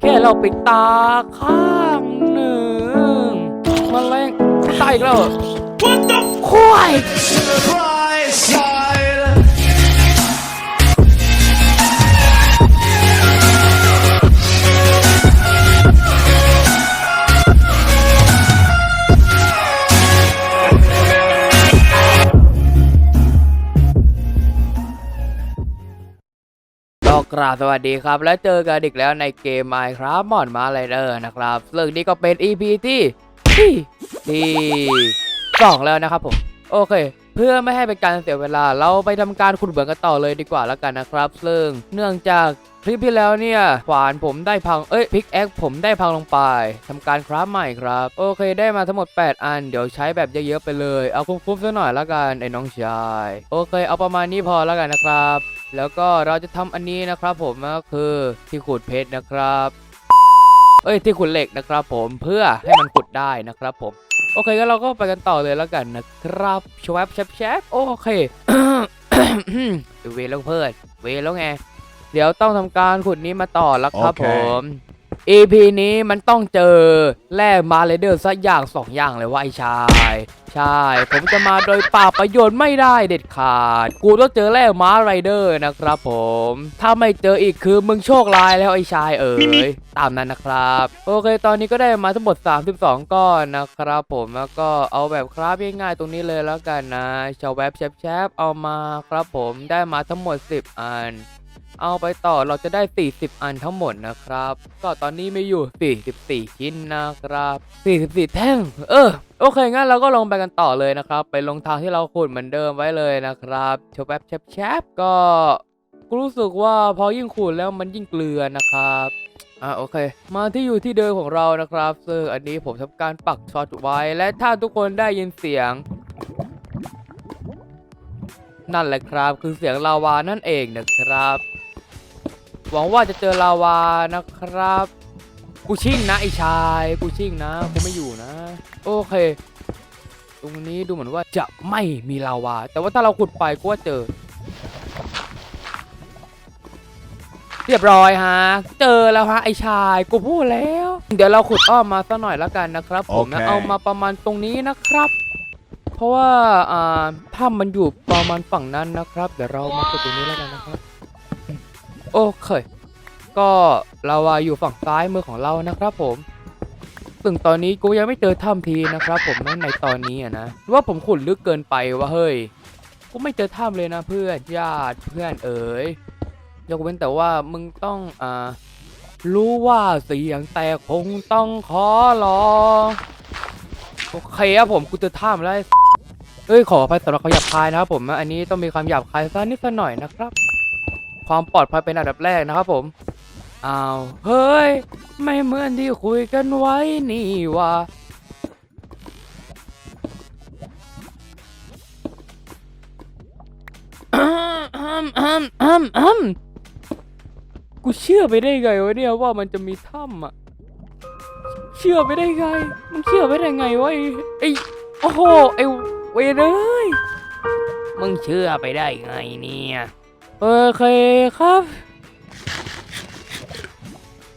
แค่เราปิดตาข้างหนึ่งแมันแรงตายอีกแล้วเหรอ What the ควาย กราบสวัสดีครับ และเจอกันอีกแล้วในเกม Minecraft มอนมาไลเดอร์นะครับซึ่งนี่ก็เป็น EP ที่ที่ที่สองแล้วนะครับผม โอเค เพื่อไม่ให้เป็นการเสียเวลา เราไปทำการขุดเหมืองกันต่อเลยดีกว่าแล้วกันนะครับซึ่งเนื่องจากคลิปที่แล้วเนี่ยขวานผมได้พังเอ้ยพิกแอคผมได้พังลงไปทำการคราฟใหม่ครับ โอเคได้มาทั้งหมด 8 อัน เดี๋ยวใช้แบบเยอะๆไปเลย เอาคุ้มๆซะหน่อยล้วกันไอ้น้องชายโอเค เอาประมาณนี้พอแล้วกันนะครับ แล้วก็เราจะทำอันนี้นะครับ ผมก็คือที่ขุดเพชรนะครับ เอ้ยที่ขุดเหล็กนะครับ ผมเพื่อให้มันขุดได้นะครับผม โอเคก็เราก็ไปกันต่อเลยแล้วกันนะครับชวบแชบแชบโอเคเวแล้วเพื่อนเวแล้วไงเดี๋ยวต้องทำการขุดนี้มาต่อแล้วครับโอเคผม EP นี้มันต้องเจอแร่มาเลเดอร์สักอย่างสองอย่างเลยว่าไอ้ชาย ใช่ ผมจะมาโดยปล่าประโยชน์ไม่ได้เด็ดขาด กูต้องเจอแร่มาไรเดอร์นะครับผม ถ้าไม่เจออีกคือมึงโชคร้ายแล้วไอ้ชายเอ๋ยตามนั้นนะครับ โอเค ตอนนี้ก็ได้มาทั้งหมด 32 ก้อนนะครับผมแล้วก็เอาแบบคราฟง่ายๆตรงนี้เลยแล้วกันนะชาวแวบแชบๆเอามาครับผมได้มาทั้งหมด 10 อัน เอาไปต่อเราจะได้ 40 อันทั้งหมดนะครับ ก็ตอนนี้มีอยู่ 44 ชิ้นนะครับ 44 แท่ง เออ โอเค งั้นเราก็ลงไปกันต่อเลยนะครับ ไปลงทางที่เราขุดเหมือนเดิมไว้เลยนะครับชบแบบแชบๆก็กูรู้สึกว่าพอยิ่งขุดแล้วมันยิ่งเกลือนะครับอ่าโอเค มาที่อยู่ที่เดิมของเรานะครับซึ่งอันนี้ผมทำการปักช็อตไว้ และถ้าทุกคนได้ยินเสียง นั่นแหละครับ คือเสียงลาวานั่นเองนะครับ หวังว่าจะเจอลาวานะครับ กูชิ่งนะไอชาย กูชิ่งนะ กูไม่อยู่นะ โอเค ตรงนี้ดูเหมือนว่าจะไม่มีลาวา แต่ว่าถ้าเราขุดไปก็ว่าเจอ เรียบร้อยฮะ เจอแล้วฮะไอชาย กูพูดแล้ว เดี๋ยวเราขุดอ้อมมาสักหน่อยแล้วกันนะครับ ผมนะโอเคเอามาประมาณตรงนี้นะครับ เพราะว่าอ่าถ้ามันอยู่ประมาณฝั่งนั้นนะครับ เดี๋ยวเรามาขุดตรงนี้แล้วกันนะครับ โอเค ก็ลาวาอยู่ฝั่งซ้ายมือของเรานะครับผม ซึ่งตอนนี้กูยังไม่เจอถ้ำทีนะครับ ผมนั่นในตอนนี้อะนะว่าผมขุดลึกเกินไปวะเฮ้ยกูไม่เจอถ้ำเลยนะเพื่อนญาติเพื่อนเอ๋ยยกเว้นแต่ว่ามึงต้องอ่ารู้ว่าเสียงแต่คงต้องขอลองโอเคครับผมกูเจอถ้ำแล้วเอ้ยขออภัยสำหรับคำหยาบคายนะครับผมอันนี้ต้องมีความหยาบคายสักนิดสักหน่อยนะครับ ความปลอดภัยเป็นอันดับแรกนะครับผมอ้าวเฮ้ย ไม่เหมือนที่คุยกันไว้นี่ว่าอ้ำอ้ำอ้ำอ้ำอ้ำกูเชื่อไปได้ไงวะเนี่ยว่ามันจะมีถ้ำอะ เชื่อไปได้ไงมึงเชื่อไปได้ไงวะไอ้ไอ้โอ้โหไอ้เวรเอ้ยมึงเชื่อไปได้ไงเนี่ย โอเคครับ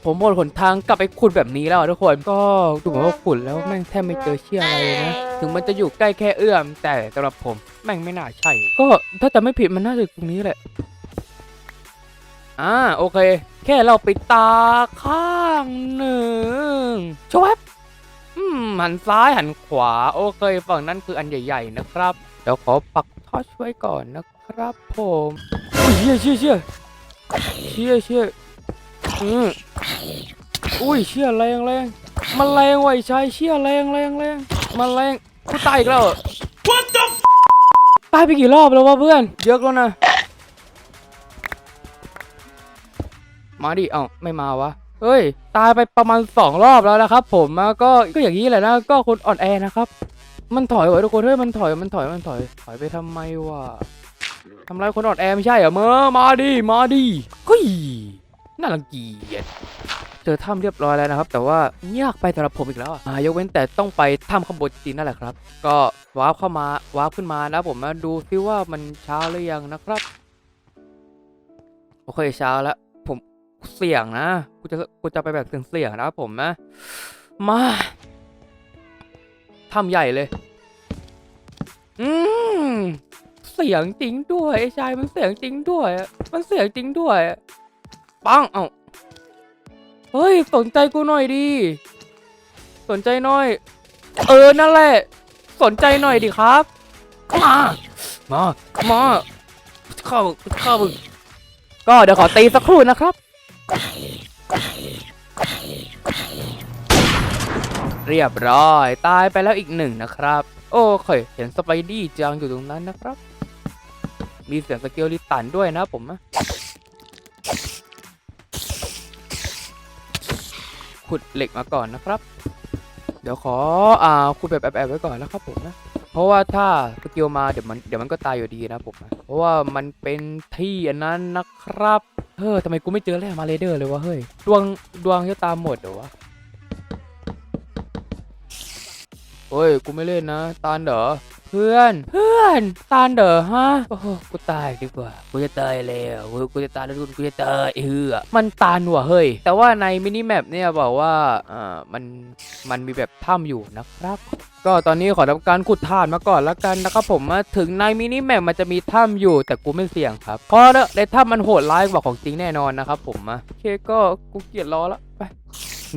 ผมหมดหนทางกลับไปขุดแบบนี้แล้วทุกคนก็ดูเหมือนว่าขุดแล้วแม่งแทบไม่เจอเชี่ยอะไรเลยนะ ถึงมันจะอยู่ใกล้แค่เอื้อม แต่สำหรับผมแม่งไม่น่าใช่ ก็ถ้าจะไม่ผิดมันน่าจะตรงนี้แหละอ่าโอเค แค่เราปิดตาข้างหนึ่งชวบอืมหันซ้ายหันขวา โอเค ฝั่งนั้นคืออันใหญ่ ๆ นะครับ เดี๋ยวขอปักทอชไว้ก่อนนะครับผม ชี่ยเชี่ยเชี่ยเชี่ยเชี่ยอืมอุ้ยเชี่ยแรงแรงมันแรงไว้ยชายเชี่ยแรงแรงแรงมันแรงกูตายอีกแล้ว What the ตายไปกี่รอบแล้ววะเพื่อน เยอะแล้วนะ มาดิ เอ้าไม่มาวะ เฮ้ย ตายไปประมาณสองรอบแล้วนะครับผมก็ ก็อย่างนี้แหละนะ ก็คนอ่อนแอนะครับ มันถอยไว้ทุกคน เฮ้ย มันถอย มันถอย มันถอย ถอยไปทำไมวะ ทำร้ายคนอ่อนแอไม่ใช่เหรอเมื่อมาดิมาดิเฮ้ยน่ารังเกียจเจอถ้ำเรียบร้อยแล้วนะครับ แต่ว่ายากไปสำหรับผมอีกแล้วอะอ่ายกเว้นแต่ต้องไปถ้ำข้างบนจริงนั่นแหละครับ ก็วาร์ปเข้ามาวาร์ปขึ้นมานะผมมาดูซิว่ามันเช้าหรือยังนะครับโอเคเช้าแล้ว ผมเสี่ยงนะกูจะกูจะไปแบบเสี่ยงๆนะครับผมนะมาทำใหญ่เลย อืม เสียงจริงด้วยไอ้ชายมันเสียงจริงด้วย มันเสียงจริงด้วยปังเอ้าเฮ้ยสนใจกูหน่อยดิสนใจหน่อย เออนั่นแหละ สนใจหน่อยดิครับมามามาเข้าเข้าึก็เดี๋ยวขอตีสักครู่นะครับเรียบร้อย ตายไปแล้วอีกหนึ่งนะครับ โอเคเห็นสไปดี้จังอยู่ตรงนั้นนะครับ มีเสียงสเกลลิตันด้วยนะผมนะขุดเหล็กมาก่อนนะครับ เดี๋ยวขออ่าขุดแบบแอบๆไว้ก่อนนะครับผมนะเพราะว่าถ้าสกิลมาเดี๋ยวมันเดี๋ยวมันก็ตายอยู่ดีนะผมนะเพราะว่ามันเป็นที่อันนั้นนะครับเฮ้ยทำไมกูไม่เจอแร่มาเรเดอร์เลยวะเฮ้ยดวงดวงจะตามหมดเหรอวะเฮ้ยกูไม่เล่นนะตานเด๋อ พื่อน เพื่อนตานเด๋อฮะ โอ้โหกูตายดีกว่า กูจะตายแล้วกูกูจะตายแล้วกูจะตายเฮือมันตานว่ะเฮ้ย แต่ว่าในมินิแมปเนี่ยบอกว่าอ่ามันมันมีแบบถ้ำอยู่นะครับก็ตอนนี้ขอทำการขุดถ่านมาก่อนละกันนะครับผมมาถึงในมินิแมปมันจะมีถ้ำอยู่แต่กูไม่เสี่ยงครับ เพราะในถ้ำมันโหดร้ายกว่าของจริงแน่นอนนะครับผมมาโอเคก็กูเกลียดรอละไป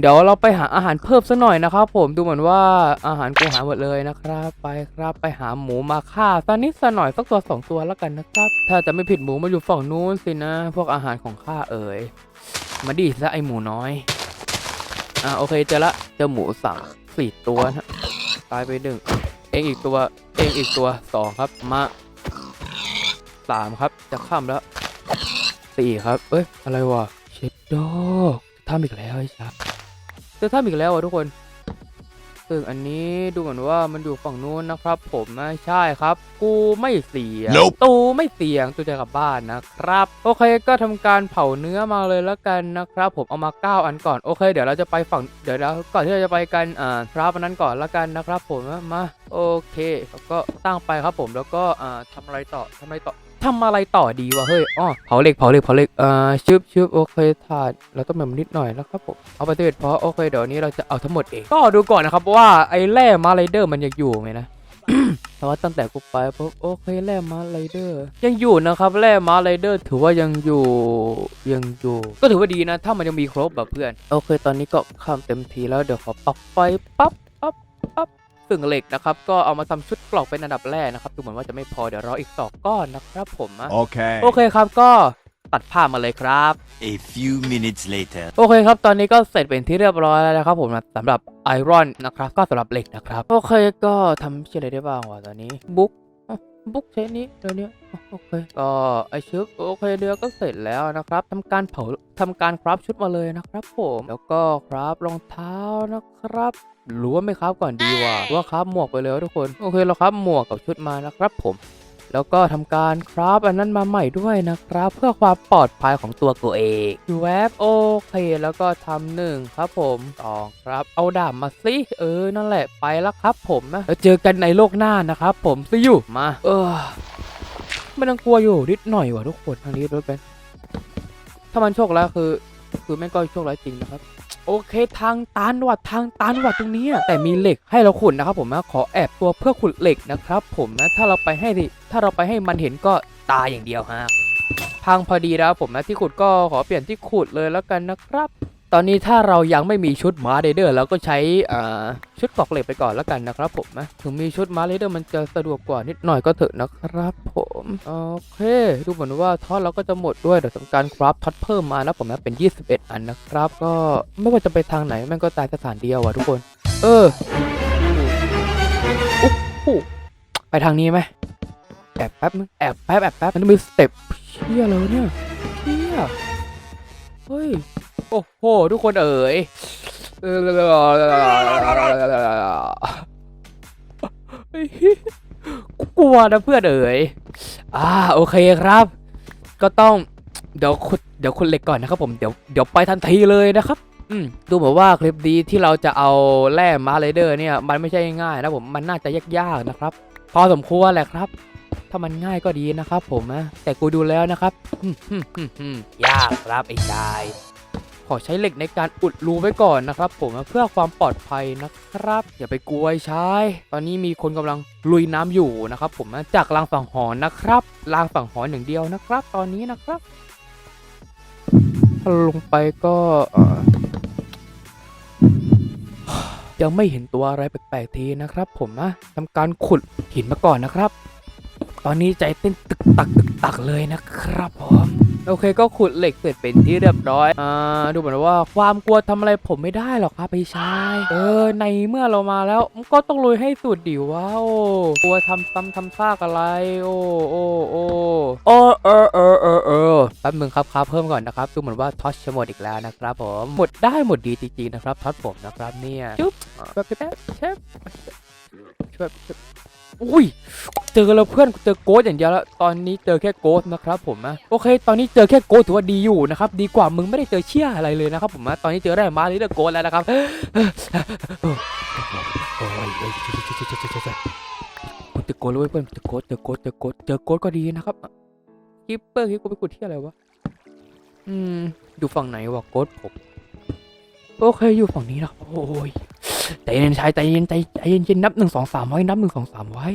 เดี๋ยวเราไปหาอาหารเพิ่มสักหน่อยนะครับผมดูเหมือนว่าอาหารกูหาหมดเลยนะครับ ไปครับไปหาหมูมาฆ่าสักนิดสักหน่อยสักตัวสองตัวแล้วกันนะครับ ถ้าจะไม่ผิดหมูมาอยู่ฝั่งนู้นสินะ พวกอาหารของข้าเอ๋ยมาดิซะไอหมูน้อยอะโอเคเจอละเจอหมูสามสี่ตัวนะตายไปหนึ่งเองอีกตัวเองอีกตัวสองครับมาสามครับจะข้ามแล้วสี่ครับ เอ้ย อะไรวะเชดโดทำอีกแล้วไอ้ชา เจอถ้ำอีกแล้วอะทุกคนซึ่งอันนี้ดูเหมือนว่ามันอยู่ฝั่งนู้นนะครับ ผมนะใช่ครับ กูไม่เสียง Nope ตูไม่เสียงตูจะกลับบ้านนะครับ โอเคก็ทำการเผาเนื้อมาเลยแล้วกันนะครับ ผมเอามา 9 อันก่อนโอเค เดี๋ยวเราจะไปฝั่งเดี๋ยวเราก่อนที่เราจะไปกันอ่าครับอันนั้นก่อนแล้วกันนะครับ ผมนะมาโอเคแล้วก็ตั้งไปครับผมแล้วก็อ่าทำอะไรต่อทำอะไรต่อ ทำอะไรต่อดีวะเฮ้ยอ๋อเผาเหล็กเผาเหล็กเผาเหล็กอ่าชึบชึบโอเคถาดเราต้องแบบนิดหน่อยนะครับผมเอาไปเถิดเพราะโอเคเดี๋ยวนี้เราจะเอาทั้งหมดเองก็ดูก่อนนะครับว่าไอ้แร่มาไรเดอร์มันยังอยู่ไหมนะแต่ว่าตั้งแต่กูไปปุ๊บโอเคแร่มาไรเดอร์ ยังอยู่นะครับแร่มาไรเดอร์ถือว่ายังอยู่ยังอยู่ ก็ถือว่าดีนะ ถ้ามันยังมีครบแบบเพื่อน โอเค ตอนนี้ก็ข้ามเต็มทีแล้วเดี๋ยวขอปรับไฟปั๊บ ซึ่งเหล็กนะครับก็เอามาทำชุดกรอกเป็นอันดับแรกนะครับดูเหมือนว่าจะไม่พอเดี๋ยวรออีกสองก้อนนะครับผมอะ Okay. โอเคครับก็ตัดภาพมาเลยครับ A few minutes later. โอเคครับ ตอนนี้ก็เสร็จเป็นที่เรียบร้อยแล้วนะครับผมนะสำหรับไอรอนนะครับ ก็สำหรับเหล็กนะครับ โอเคก็ทำชื่ออะไรได้บ้างวะตอนนี้บุ๊ก บุ๊กเชนนี้เดี๋ยวนี้อะโอเคก็ไอชุดโอเคเดือก็เสร็จแล้วนะครับทำการเผาทำการคราฟชุดมาเลยนะครับ ผมแล้วก็คราฟรองเท้านะครับหรือว่าไม่คราฟก่อนดีวะหรือว่าคราฟหมวกไปเลยทุกคน โอเคเราคราฟหมวกกับชุดมานะครับผม แล้วก็ทำการคราฟอันนั้นมาใหม่ด้วยนะครับ เพื่อความปลอดภัยของตัวกูเองแวบโอเค แล้วก็ทำหนึ่งครับผมสองครับ เอาดาบมาสิเออนั่นแหละไปแล้วครับผมนะแล้วเจอกันในโลกหน้านะครับผมซิอยู่มา เออไม่ต้องกลัวอยู่นิดหน่อยว่ะทุกคนทางนี้รถเป็นถ้ามันโชคร้ายคือ คือแม่งก็โชคร้ายจริงนะครับ โอเคทางตันว่ะทางตันว่ะตรงนี้แต่มีเหล็กให้เราขุดนะครับผมนะขอแอบตัวเพื่อขุดเหล็กนะครับ ผมนะถ้าเราไปให้ดิถ้าเราไปให้มันเห็นก็ตายอย่างเดียวฮะพังพอดีแล้วผมนะที่ขุดก็ขอเปลี่ยนที่ขุดเลยแล้วกันนะครับ ตอนนี้ถ้าเรายังไม่มีชุดมาเรเดอร์เราก็ใช้ชุดกอกเหล็กไปก่อนแล้วกันนะครับผมนะถึงมีชุดมาเรเดอร์มันจะสะดวกกว่านิดหน่อยก็เถอะนะครับผมโอเค ดูเหมือนว่าท็อตเราก็จะหมดด้วยเดี๋ยวทำการคราฟท็อตเพิ่มมานะผมนะเป็น 21 อันนะครับ ก็ไม่ว่าจะไปทางไหนแม่งก็ตายสถานเดียวอะทุกคน เออไปทางนี้ไหมแอบแป๊บนึงแอบแป๊บแอบแป๊บมันมีสเต็ปเชี่ยแล้วเนี่ยเชี่ยเฮ้ย โอ้โห ทุกคนเอ๋ยกลัวนะเพื่อนเอ๋ยอ่าโอเคครับ ก็ต้องเดี๋ยวขุดเดี๋ยวขุดเหล็กก่อนนะครับผมเดี๋ยวเดี๋ยวไปทันทีเลยนะครับอืมดูเหมือนว่าคลิปนี้ที่เราจะเอาแร่มาเลเดอร์เนี่ย มันไม่ใช่ง่ายนะผมมันน่าจะยากๆนะครับ พอสมควรแหละครับ ถ้ามันง่ายก็ดีนะครับ ผมนะแต่กูดูแล้วนะครับยากครับไอ้ชาย ขอใช้เหล็กในการอุดรูไว้ก่อนนะครับ ผมเพื่อความปลอดภัยนะครับ อย่าไปกลัวไอ้ชายตอนนี้มีคนกำลังลุยน้ำอยู่นะครับ ผมจากรางสังหรณ์นะครับรางสังหรณ์หนึ่งเดียวนะครับ ตอนนี้นะครับถ้าลงไปก็ยังไม่เห็นตัวอะไรแปลกๆทีนะครับ ผมนะทำการขุดหินมาก่อนนะครับ ตอนนี้ใจเต้นตึกตักตึกตักเลยนะครับผมโอเคก็ขุดเหล็กเสร็จเป็นที่เรียบร้อยอ่าดูเหมือนว่าความกลัวทำอะไรผมไม่ได้หรอกครับพี่ชายเออในเมื่อเรามาแล้วก็ต้องลุยให้สุดดิว้าวกลัวทำซ้ำทำซากอะไร โอ้โอ้โอ้โอ้เออเออเออเออแป๊บนึงครับครับเพิ่มก่อนนะครับดูเหมือนว่าท็อชจะหมดอีกแล้วนะครับผมหมดได้หมดดีจริงๆนะครับท็อชผมนะครับเนี่ยจุ๊บแบบแบบเชฟแบบอุ้ย เจอแล้วเพื่อนเจอโกดอย่างเดียวแล้วตอนนี้เจอแค่โกดนะครับผมนะโอเค ตอนนี้เจอแค่โกดถือว่าดีอยู่นะครับดีกว่ามึงไม่ได้เจอเชี่ยอะไรเลยนะครับผมนะตอนนี้เจอแร่มาเลยเจอโกดแล้วนะครับโอ้ยเอ้ยกูเจอโกดแล้วเว้ยเพื่อนเจอโกดเจอโกดเจอโกดเจอโกดก็ดีนะครับกิปเปอร์คิปกูไปกดที่อะไรวะอืมอยู่ฝั่งไหนวะโกดผมโอเคอยู่ฝั่งนี้นะโอ้ยใจเย็นชายใจเย็นใจใจเย็นเย็นนับหนึ่งสองสามไว้นับหนึ่งสองสามไว้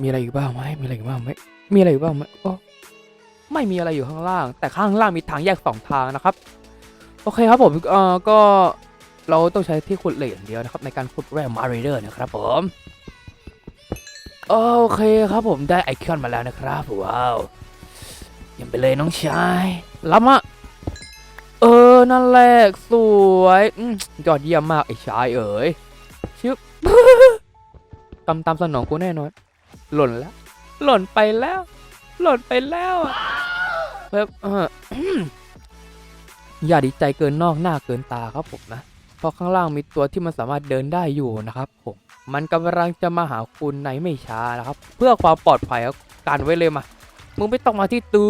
มีอะไรอยู่บ้างไหมมีอะไรอยู่บ้างไหมมีอะไรอยู่บ้างไหมก็ไม่มีอะไรอยู่ข้างล่าง แต่ข้างล่างมีทางแยกสองทางนะครับ โอเคครับผมเอ่อก็เราต้องใช้ที่ขุดเหล็กอย่างเดียวนะครับ ในการขุดแร่มาเรเดอร์นะครับผมโอเคครับผมได้ไอคอนมาแล้วนะครับว้าวยังไปเลยน้องชายรับมาเออนั่นแหละสวยอยอดเยี่ยมมากไอ้ชายเอ๋ยชึบ ตามตามสนองกูแน่นอน หล่นแล้ว หล่นไปแล้ว หล่นไปแล้วอะเพิ่มอย่าดีใจเกินนอกหน้าเกินตาครับผมนะ เพราะข้างล่างมีตัวที่มันสามารถเดินได้อยู่นะครับผม มันกำลังจะมาหาคุณในไม่ช้านะครับ เพื่อความปลอดภัยการไว้เลยมา มึงไม่ต้องมาที่ตู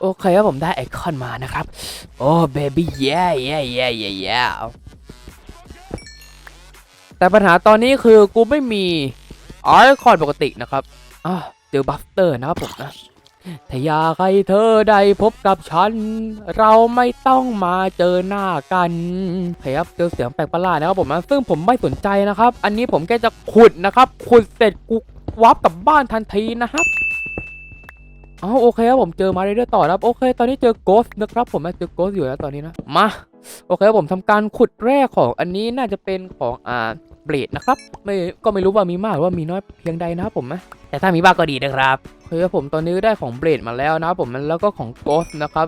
โอเคครับผมได้ไอคอนมานะครับ โอ้เบบี้เย่เย่เย่เย่เย่ แต่ปัญหาตอนนี้คือกูไม่มีไอคอนปกตินะครับอะเจอบัฟเตอร์นะครับผมนะถ้าอยากให้เธอได้พบกับฉัน เราไม่ต้องมาเจอหน้ากันโอเคครับเจอเสียงแปลกประหลาดนะครับผมนะซึ่งผมไม่สนใจนะครับ อันนี้ผมแค่จะขุดนะครับ ขุดเสร็จกูวับกลับบ้านทันทีนะครับ อ๋อโอเคครับผมเจอมาเรื่อยๆต่อครับโอเค ตอนนี้เจอโกสนะครับผมมาเจอโกสอยู่แล้วตอนนี้นะมาโอเคครับผมทำการขุดแร่ของอันนี้น่าจะเป็นของอ่าเบรดนะครับไม่ก็ไม่รู้ว่ามีมากหรือว่ามีน้อยเพียงใดนะครับผมนะแต่ถ้ามีบ้างก็ดีนะครับ เคครับผมตอนนี้ได้ของเบรดมาแล้วนะครับผมแล้วก็ของโกสนะครับ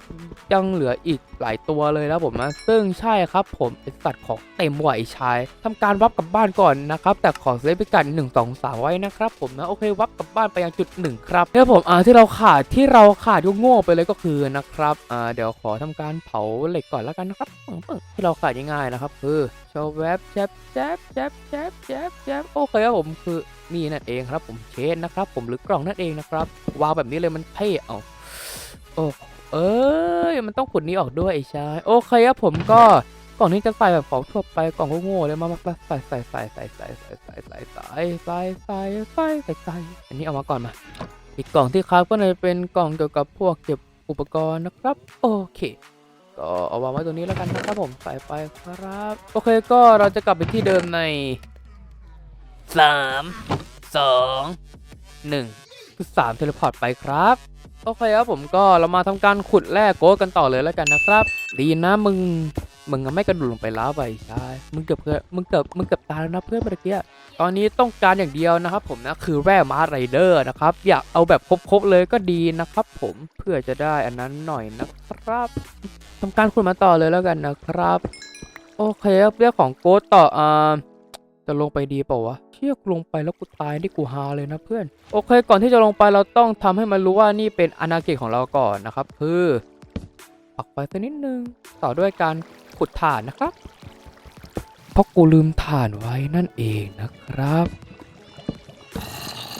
ยังเหลืออีกหลายตัวเลยนะผมนะซึ่งใช่ครับผมเป็นสัตว์ของเต็มไหวชายทำการวับกลับบ้านก่อนนะครับแต่ขอเซฟไปกัน1 2 3ไว้นะครับผมนะโอเควับกลับบ้านไปยังจุดหนึ่งครับเดี๋ยผมอ่าที่เราขาดที่เราขาดก็โง่ไปเลยก็คือนะครับอ่าเดี๋ยวขอทำการเผาเหล็กก่อนแล้วกันนะครับปึ้งปึ้งที่เราขาดง่ายๆนะครับคือโชว์แวบแจ๊บแจ๊บแจ๊บแจ๊บแจ๊บแจ๊บโอเคครับผมคือ นี่นั่นเองครับผมเชนนะครับ ผมหรือกล่องนั่นเองนะครับวางแบบนี้เลยมันเท่เอาโอ้เอ้ยมันต้องขุดนี้ออกด้วยไอ้ชายโอเคครับผมก็กล่องนี้จะใส่แบบของทั่วไปกล่องโง่ๆเลยมามาใส่ใส่ใส่ใส่ใส่ใส่ใส่ใส่ใส่ใส่ใส่ใส่ใส่ใส่อันนี้เอามาก่อนมา อีกกล่องที่ครับก็เลยเป็นกล่องเกี่ยวกับพวกเก็บอุปกรณ์นะครับ โอเค ก็เอาวางไว้ตรงนี้แล้วกันนะครับผมใส่ไปครับ โอเคก็เราจะกลับไปที่เดิมในสาม สองหนึ่งคือสามเทเลพอร์ตไปครับโอเคครับผมก็เรามาทำการขุดแร่โกดกันต่อเลยแล้วกันนะครับ ดีนะมึงมึงไม่กระโดดลงไปแล้วไปใช่มึงเกือบเพื่อมึงเกือบมึงเกือบตายแล้วนะเพื่อนเมื่อกี้ตอนนี้ต้องการอย่างเดียวนะครับ ผมนะคือแร่มาไรเดอร์นะครับ อยากเอาแบบครบๆเลยก็ดีนะครับ ผมเพื่อจะได้อันนั้นหน่อยนะครับทำการขุดมาต่อเลยแล้วกันนะครับ โอเคครับเรื่องของโกดต่ออ่า จะลงไปดีเปล่าวะ เชี่ยกูลงไปแล้วกูตายนี่กูฮาเลยนะเพื่อน โอเค ก่อนที่จะลงไปเราต้องทำให้มันรู้ว่านี่เป็นอาณาเขตของเราก่อนนะครับ คือปักไปสักนิดนึง ต่อด้วยการขุดถ่านนะครับ เพราะกูลืมถ่านไว้นั่นเองนะครับ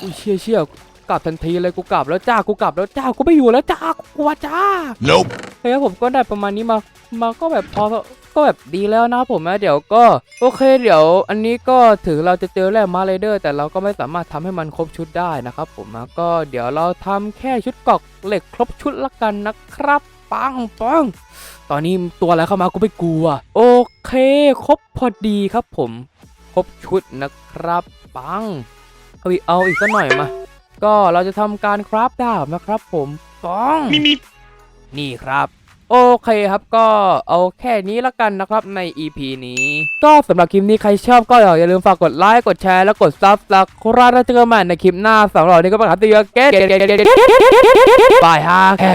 อุ้ยเชี่ยเชี่ยกลับทันทีเลยกูกลับแล้วจ้ากูกลับแล้วจ้ากูไม่อยู่แล้วจ้ากูกลัวจ้า Nope. เฮ้ยผมก็ได้ประมาณนี้มามาก็แบบพอ ก็ก็แบบดีแล้วนะครับผมนะเดี๋ยวก็โอเคเดี๋ยว อันนี้ก็ถึงเราจะเจอแร่มาร์ไรเดอร์ แต่เราก็ไม่สามารถทำให้มันครบชุดได้นะครับผมนะก็เดี๋ยวเราทำแค่ชุดเกรอกเหล็กครบชุดละกันนะครับปังปังตอนนี้ตัวอะไรเข้ามากูไม่กลัว โอเค ครบพอดีครับผม ครบชุดนะครับปังเอาอีกเอาอีกสักหน่อยมา ก็เราจะทำการคราฟดาบนะครับผมปังมีมีนี่ครับ โอเคครับก็เอาแค่นี้ละกันนะครับใน EP นี้ก็สำหรับคลิปนี้ใครชอบก็อย่าลืมฝากกดไลค์กดแชร์แล้วกดซับสไครต์แล้วเจอกันใหม่ในคลิปหน้าสำหรับวันนี้ก็ไปครับตีเกตบายฮะแค่